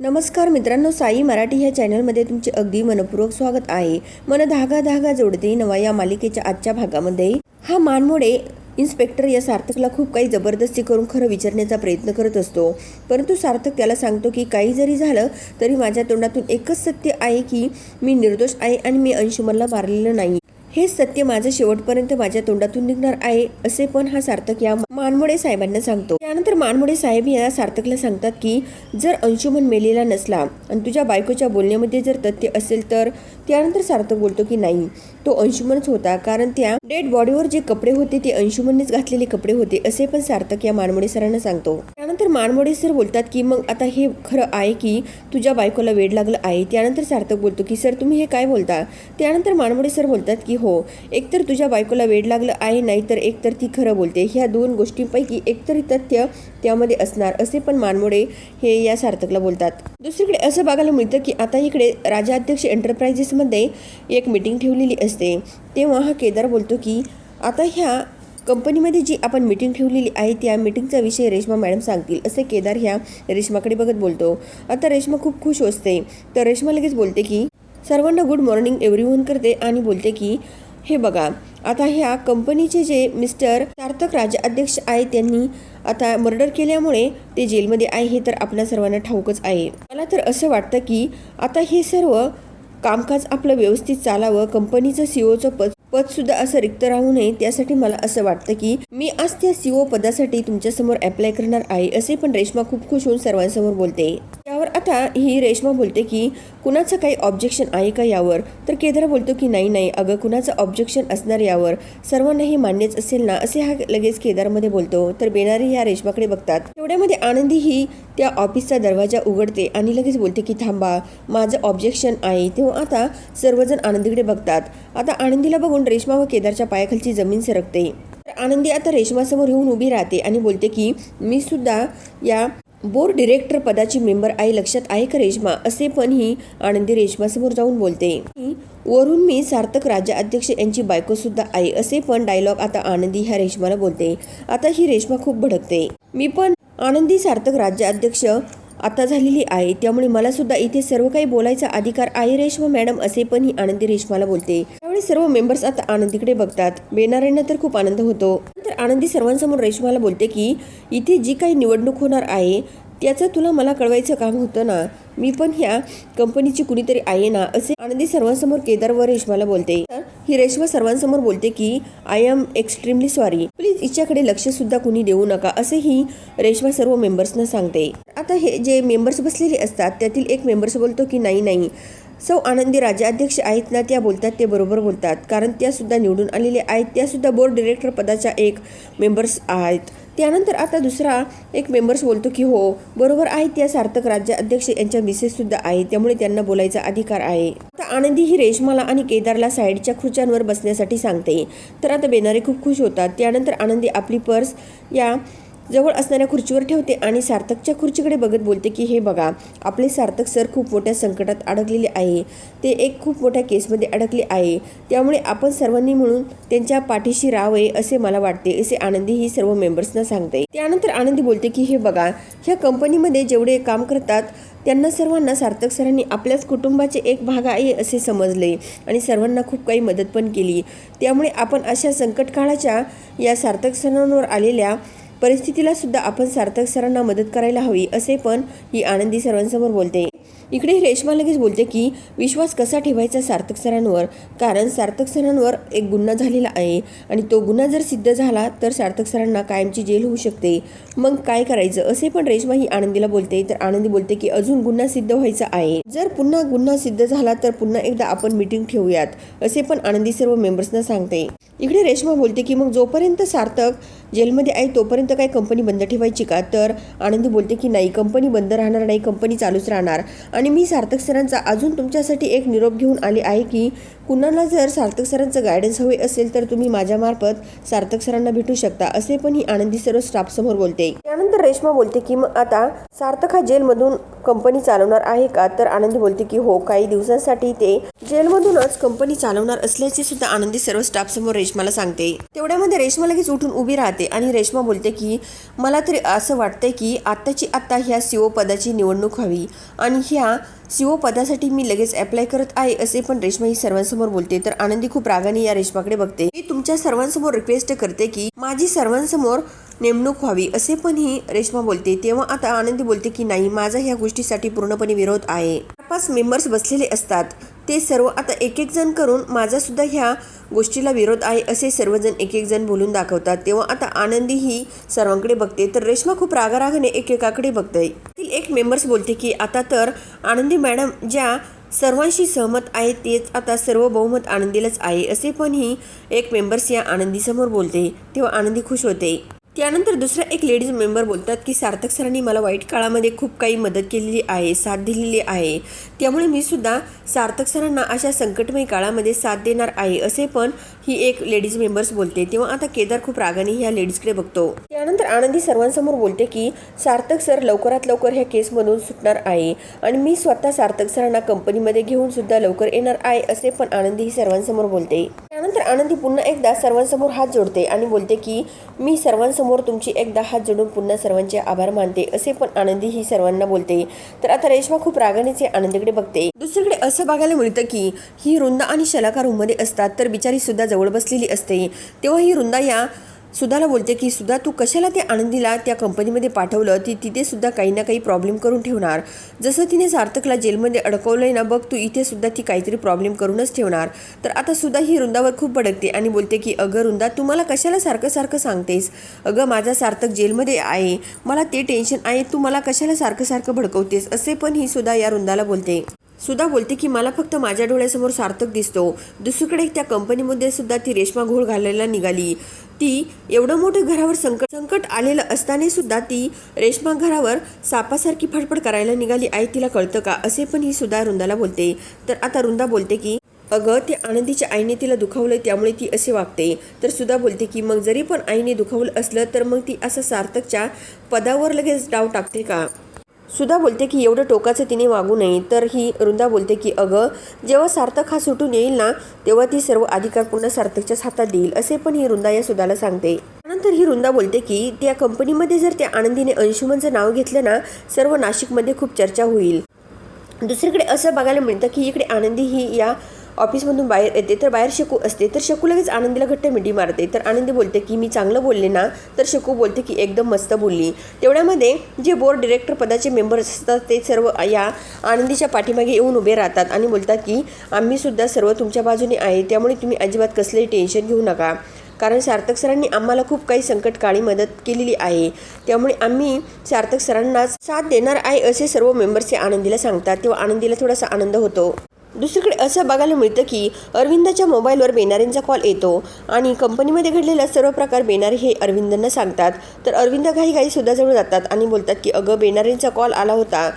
नमस्कार मित्रांनो साई मराठी ह्या चॅनलमध्ये तुमचे अगदी मनपूर्वक स्वागत आहे. मन धागा धागा जोडते नवा या मालिकेच्या आजच्या भागामध्ये. हा मानमोडे इन्स्पेक्टर या सार्थकला खूप काही जबरदस्ती करून खरं विचारण्याचा प्रयत्न करत असतो. परंतु सार्थक त्याला सांगतो की काही जरी झालं तरी माझ्या तोंडातून एकच सत्य आहे की मी निर्दोष आहे आणि मी अंशुमनला मारलेलं नाही. हेच सत्य माझं शेवटपर्यंत माझ्या तोंडातून निघणार आहे असे पण हा सार्थक या मानमोडे साहेबांना सांगतो. त्यानंतर मानमोडे साहेब या सार्थकला सांगतात की जर अंशुमन मेलेला नसला आणि तुझ्या बायकोच्या बोलण्यामध्ये जर तथ्य असेल तर त्यानंतर सार्थक बोलतो की नाही. तो अंशुमनच होता कारण त्या डेड बॉडीवर जे कपडे होते ते अंशुमननेच घातलेले कपडे होते असे पण सार्थक या मानमोडे सरांना सांगतो. त्यानंतर मानमोडे सर बोलतात की मग आता हे खरं आहे की तुझ्या बायकोला वेड लागलं आहे? त्यानंतर सार्थक बोलतो की सर तुम्ही हे काय बोलता? त्यानंतर मानमोडे सर बोलतात की हो एकतर तुझ्या बायकोला वेड लागलं आहे नाहीतर एकतर ती खरं बोलते. ह्या दोन गोष्टींपैकी एकतरी तथ्य त्यामध्ये असणार असे पण मानमोडे हे या सार्थकला बोलतात. दुसरीकडे असं बघायला मिळतं की आता इकडे राजा अध्यक्ष एंटरप्राइजेसमध्ये एक मीटिंग ठेवलेली असते. तेव्हा हा केदार बोलतो की आता ह्या कंपनीमध्ये जी आपण मीटिंग ठेवलेली आहे त्या मीटिंगचा विषय रेश्मा मॅडम सांगतील असे केदार ह्या रेश्माकडे बघत बोलतो. आता रेश्मा खूप खुश असते. तर रेश्मा लगेच बोलते की सर्वांना गुड मॉर्निंग एव्हरीवन करते आणि बोलते की हे बघा आता ह्या कंपनीचे जे मिस्टर सार्थक राजा अध्यक्ष आहे त्यांनी आता मर्डर केल्यामुळे ते जेलमध्ये आहे हे तर आपल्या सर्वांना ठाऊकच आहे. मला तर असं वाटतं की आता हे सर्व कामकाज आपलं व्यवस्थित चालावं कंपनीचं सीओचं पद पद सुद्धा असं रिक्त राहू नये त्यासाठी मला असं वाटतं की मी आज त्या सीओ पदासाठी तुमच्यासमोर अप्लाय करणार आहे असे पण रेश्मा खूप खुश होऊन सर्वांसमोर बोलते. आता ही रेश्मा बोलते की कुणाचं काही ऑब्जेक्शन आहे का यावर? तर केदार बोलतो की नाही नाही अगं कुणाचं ऑब्जेक्शन असणार यावर? सर्वांना हे मान्यच असेल ना? असे हा लगेच केदारमध्ये बोलतो. तर बेनारी ह्या रेश्माकडे बघतात. तेवढ्यामध्ये आनंदी ही त्या ऑफिसचा दरवाजा उघडते आणि लगेच बोलते की थांबा माझं ऑब्जेक्शन आहे. तेव्हा आता सर्वजण आनंदीकडे बघतात. आता आनंदीला बघून रेश्मा व केदारच्या पायाखालची जमीन सरकते. तर आनंदी आता रेशमासमोर येऊन उभी राहते आणि बोलते की मी सुद्धा या बोर्ड डिरेक्टर पदाची मेंबर आहे लक्षात आहे का रेश्मा? असे पण ही आनंदी रेश्मासमोर जाऊन बोलते. वरून मी सार्थक राज्य अध्यक्ष यांची बायको सुद्धा आहे असे पण डायलॉग आता आनंदी ह्या रेश्माला बोलते. आता ही रेश्मा खूप भडकते. मी पण आनंदी सार्थक राज्य अध्यक्ष आता झालेली आहे. त्यामुळे मला सुद्धा इथे सर्व काही बोलायचा अधिकार आहे. रेश्मा मॅडम असे पण ही आनंदी रेश्माला बोलते. त्यावेळी सर्व मेंबर्स आता आनंदीकडे बघतात. बेनाऱ्यांना तर खूप आनंद होतो. तर आनंदी सर्वांसमोर रेश्माला बोलते की इथे जी काही निवडणूक होणार आहे त्याचं तुला मला कळवायचं काम होतं ना? मी पण ह्या कंपनीची कुणीतरी आहे ना? असे आनंदी सर्वांसमोर केदार व रेश्माला बोलते. तर ही रेश्मा सर्वांसमोर बोलते की I am extremely sorry. Please हिच्याकडे लक्षसुद्धा कुणी देऊ नका असेही रेश्मा सर्व मेंबर्सना सांगते. आता हे जे मेंबर्स बसलेले असतात त्यातील एक मेंबर्स बोलतो की नाही नाही. सौ आनंदी राज्याध्यक्ष आहेत ना त्या बोलतात ते बरोबर बोलतात. कारण त्यासुद्धा निवडून आलेल्या आहेत त्यासुद्धा बोर्ड डिरेक्टर पदाच्या एक मेंबर्स आहेत. त्यानंतर आता दुसरा एक मेंबर्स बोलतो की हो बरोबर आहे त्या सार्थक राज्य अध्यक्ष यांच्या मिसेससुद्धा आहे आहेत त्यामुळे त्यांना बोलायचा अधिकार आहे. आता आनंदी ही रेशमाला आणि केदारला साईडच्या खुर्च्यांवर बसण्यासाठी सांगते. तर आता बेनारे खूप खुश होतात. त्यानंतर आनंदी आपली पर्स या जवळ असणाऱ्या खुर्चीवर ठेवते आणि सार्थकच्या खुर्चीकडे बघत बोलते की हे बघा आपले सार्थक सर खूप मोठ्या संकटात अडकलेले आहे. ते एक खूप मोठ्या केसमध्ये अडकले आहे. त्यामुळे आपण सर्वांनी मिळून त्यांच्या पाठीशी राहावे असे मला वाटते असे आनंदी ही सर्व मेंबर्सना सांगते. त्यानंतर आनंदी बोलते की हे बघा ह्या कंपनीमध्ये जेवढे काम करतात त्यांना सर्वांना सार्थक सरांनी आपल्याच कुटुंबाचे एक भाग आहे असे समजले आणि सर्वांना खूप काही मदत पण केली. त्यामुळे आपण अशा संकट काळाच्या या सार्थक सरांवर आलेल्या परिस्थितीला सुद्धा आपण सार्थक सरांना मदत करायला हवी असे पण ही आनंदी सर्वांसमोर बोलते. इकडे रेश्मा लगेच बोलते की विश्वास कसा ठेवायचा सार्थक सरांवर? कारण सार्थक सरांवर एक गुन्हा झालेला आहे आणि तो गुन्हा जर सिद्ध झाला तर सार्थक सरांना कायमची जेल होऊ शकते. मग काय करायचं? असे पण रेश्मा ही आनंदीला बोलते. तर आनंदी बोलते की अजून गुन्हा सिद्ध व्हायचा आहे. जर पुन्हा गुन्हा सिद्ध झाला तर पुन्हा एकदा आपण मीटिंग ठेवूयात असे पण आनंदी सर्व मेंबर्सना सांगते. इकडे रेश्मा बोलते की मग जोपर्यंत सार्थक जेलमध्ये आहे तोपर्यंत काय कंपनी बंद ठेवायची का? तर आनंदी बोलते की नाही कंपनी बंद राहणार नाही कंपनी चालूच राहणार. आणि मी सार्थक सरांचा अजून तुमच्यासाठी एक निरोप घेऊन आले आहे की कुणाला जर सार्थक सरांचं गायडन्स हवे असेल तर तुम्ही माझ्यामार्फत सार्थक सरांना भेटू शकता असे पण ही आनंदी सर्व स्टाफ समोर बोलते. त्यानंतर रेश्मा बोलते की मग आता सार्थक हा जेलमधून कंपनी चालवणार आहे का? तर आनंदी बोलते की हो काही दिवसांसाठी ते जेलमधूनच कंपनी चालवणार असल्याचे सुद्धा आनंदी सर्व स्टाफ समोर रेशमाला सांगते. तेवढ्यामध्ये रेशमा लगेच उठून उभी राहते आणि रेशमा बोलते की मला तरी असं वाटतंय की आत्ताची आत्ता ह्या सीओ पदाची निवडणूक हवी आणि ह्या सीओ पदासाठी मी लगेच अप्लाय करत आहे असे पण रेशमा ही सर्वांसमोर बोलते. तर आनंदी खूप रागाने या रेशमाकडे बघते. मी तुमच्या सर्वांसमोर रिक्वेस्ट करते की माझी सर्वांसमोर नेमणूक व्हावी असे पण ही रेश्मा बोलते. तेव्हा आता आनंदी बोलते की नाही माझा ह्या गोष्टीसाठी पूर्णपणे विरोध आहे. पाच मेंबर्स बसलेले असतात. ते सर्व आता एक एक जण करून माझा सुद्धा ह्या गोष्टीला विरोध आहे असे सर्वजण एक एक जण बोलून दाखवतात. तेव्हा आता आनंदी ही सर्वांकडे बघते. तर रेश्मा खूप रागारागाने एकेकाकडे बघते तील एक मेंबर्स बोलते की आता तर आनंदी मॅडम ज्या सर्वांशी सहमत आहे तेच आता सर्व बहुमत आनंदीलाच आहे असे पण ही एक मेंबर्स या आनंदीसमोर बोलते. तेव्हा आनंदी खुश होते. त्यानंतर दुसरा एक लेडीज मेंबर बोलतात की सार्थक सरांनी मला वाईट काळामध्ये खूप काही मदत केलेली आहे साथ दिलेली आहे. त्यामुळे मी सुद्धा सार्थक सरांना अशा संकटमय काळामध्ये साथ देणार आहे असे पण ही एक लेडीज मेंबर्स बोलते. तेव्हा आता केदार खूप रागाने ह्या लेडीजकडे बघतो. त्यानंतर आनंदी सर्वांसमोर बोलते की सार्थक सर लवकरात लवकर ह्या केसमधून सुटणार आहे आणि मी स्वतः सार्थक सरांना कंपनीमध्ये घेऊन सुद्धा लवकर येणार आहे असे पण आनंदी ही सर्वांसमोर बोलते. त्यानंतर आनंदी पुन्हा एकदा सर्वांसमोर हात जोडते आणि बोलते की मी सर्वांसमोर तुमची एकदा हात जोडून पुन्हा सर्वांचे आभार मानते असे पण आनंदी ही सर्वांना बोलते. तर आता रेश्मा खूप रागानेचे आनंदीकडे बघते. दुसरीकडे असं बघायला मिळतं की ही रुंदा आणि शलाका रूममध्ये असतात तर बिचारी सुद्धा जवळ बसलेली असते. तेव्हा ही रुंदा या सुधाला बोलते की सुद्धा तू कशाला ते आनंदीला त्या कंपनीमध्ये पाठवलं? ती तिथे सुद्धा काही ना काही प्रॉब्लेम करून ठेवणार. जसं तिने सार्थकला जेलमध्ये अडकवलंय ना बघ तू इथे सुद्धा ती काहीतरी प्रॉब्लेम करूनच ठेवणार. तर आता सुद्धा ही रुंदावर खूप भडकते आणि बोलते की अगं रुंदा तू मला कशाला सारखं सारखं सांगतेस? अगं माझा सार्थक जेलमध्ये आहे. मला ते टेन्शन आहे तू मला कशाला सारखं सारखं भडकवतेस? असे पण ही सुद्धा या रुंदाला बोलते. सुद्धा बोलते की मला फक्त माझ्या डोळ्यासमोर सार्थक दिसतो. दुसरीकडे त्या कंपनीमध्ये सुद्धा ती रेशमा घोळ घालायला निघाली. ती एवढं मोठं घरावर संकट संकट आलेलं असताना सुद्धा ती रेशमा घरावर सापासारखी फडफड करायला निघाली आहे तिला कळतं का? असे पण ही सुद्धा रुंदाला बोलते. तर आता रुंदा बोलते की अगं ते आनंदीच्या आईने तिला दुखावलं त्यामुळे ती असे वागते. तर सुद्धा बोलते की मग जरी पण आईने दुखावलं असलं तर मग ती असं सार्थकच्या पदावर लगेच डाव टाकते का? सुधा बोलते की एवढं टोकाचं तिने वागू नये. तर ही रुंदा बोलते की अगं जेव्हा सार्थक हा सुटून येईल ना तेव्हा ती सर्व अधिकार पुन्हा सार्थकच्याच हातात देईल. असे पण ही रुंदा या सुधाला सांगते. नंतर ही रुंदा बोलते की त्या कंपनीमध्ये जर त्या आनंदीने अंशुमनचं नाव घेतलं ना सर्व नाशिकमध्ये खूप चर्चा होईल. दुसरीकडे असं बघायला मिळतं की इकडे आनंदी ही या ऑफिसमधून बाहेर येते तर बाहेर शकू असते. तर शकू लगेच आनंदीला घट्ट मिठी मारते. तर आनंदी बोलते की मी चांगलं बोलले ना? तर शकू बोलते की एकदम मस्त बोलली. तेवढ्यामध्ये जे बोर्ड डिरेक्टर पदाचे मेंबर्स असतात ते सर्व या आनंदीच्या पाठीमागे येऊन उभे राहतात आणि बोलतात की आम्हीसुद्धा सर्व तुमच्या बाजूने आहे. त्यामुळे तुम्ही अजिबात कसलेही टेन्शन घेऊ नका. कारण सार्थक सरांनी आम्हाला खूप काही संकटकाळी मदत केलेली आहे. त्यामुळे आम्ही सार्थक सरांनाच साथ देणार आहे असे सर्व मेंबर्स आनंदीला सांगतात. तेव्हा आनंदीला थोडासा आनंद होतो. दुसरीकडे असं बघायला मिळतं की अरविंदाच्या मोबाईलवर बेनारेंचा कॉल येतो आणि कंपनीमध्ये घडलेला सर्व प्रकार बेनारे हे अरविंदांना सांगतात. तर अरविंद घाई घाई सुद्धा जवळ जातात आणि बोलतात की अगं बेनारेंचा कॉल आला होता.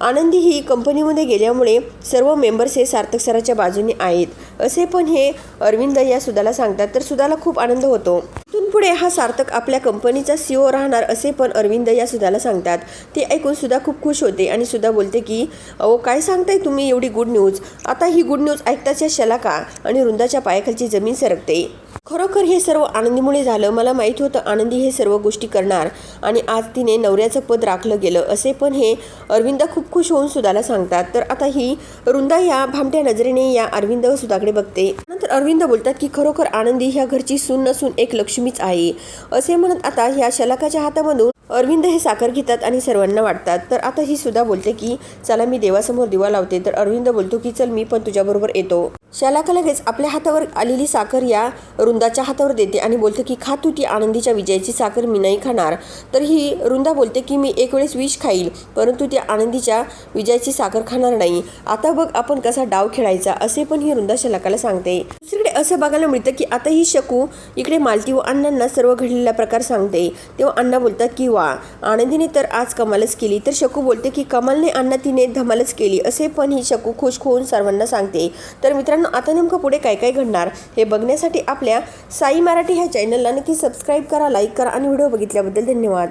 आनंदी ही कंपनीमध्ये गेल्यामुळे सर्व मेंबर्स हे सार्थक सराच्या बाजूने आहेत. असे पण हे अरविंद या सुधाला सांगतात. तर सुदाला खूप आनंद होतो. इथून पुढे हा सार्थक आपल्या कंपनीचा सीओ राहणार असे पण अरविंद या सुधाला सांगतात. ते ऐकून सुद्धा खूप खुश होते आणि सुद्धा बोलते की अहो काय सांगताय तुम्ही एवढी गुड न्यूज आता ही गुड न्यूज ऐकताच या शलाका आणि रुंदाच्या पायाखालची जमीन सरकते. खरोखर हे सर्व आनंदीमुळे झालं. मला माहीत होतं आनंदी हे सर्व गोष्टी करणार आणि आज तिने नवऱ्याचं पद राखलं गेलं असे पण हे अरविंद खूप खुश होऊन सुधाला सांगतात. तर आता ही रुंदा या भामट्या नजरेने या अरविंद व सुधाकडे बघते. नंतर अरविंद बोलतात की खरोखर आनंदी ह्या घरची सून नसून एक लक्ष्मीच आहे असे म्हणत आता ह्या शलाकाच्या हातामधून अरविंद हे साखर घेतात आणि सर्वांना वाटतात. तर आता ही सुद्धा बोलते की चला मी देवासमोर दिवा लावते. तर अरविंद बोलतो की चल मी पण तुझ्याबरोबर येतो. शालाका लगेच आपल्या हातावर आलेली साखर या रुंदाच्या हातावर देते आणि बोलते की खा तू ती आनंदीच्या विजयाची साखर मी नाही खाणार. तर ही रुंदा बोलते की मी एक वेळेस विष खाईल परंतु त्या आनंदीच्या विजयाची साखर खाणार नाही. आता बघ आपण कसा डाव खेळायचा असे पण ही रुंदा शलाकाला सांगते. दुसरीकडे असं बघायला मिळतं की आता ही शकू इकडे मालती व अण्णांना सर्व घडलेला प्रकार सांगते. तेव्हा अण्णा बोलतात की वा आनंदीने तर आज कमालच केली. तर शकू बोलते की कमालने अण्णा तिने धमालच केली असे पण ही शकू खुश होऊन सर्वांना सांगते. तर मित्रांनो मित्रांनो आता नेमकं पुढे काय काय घडणार हे बघण्यासाठी आपल्या साई मराठी ह्या चॅनलला नक्की सबस्क्राईब करा लाईक करा आणि व्हिडिओ बघितल्याबद्दल धन्यवाद.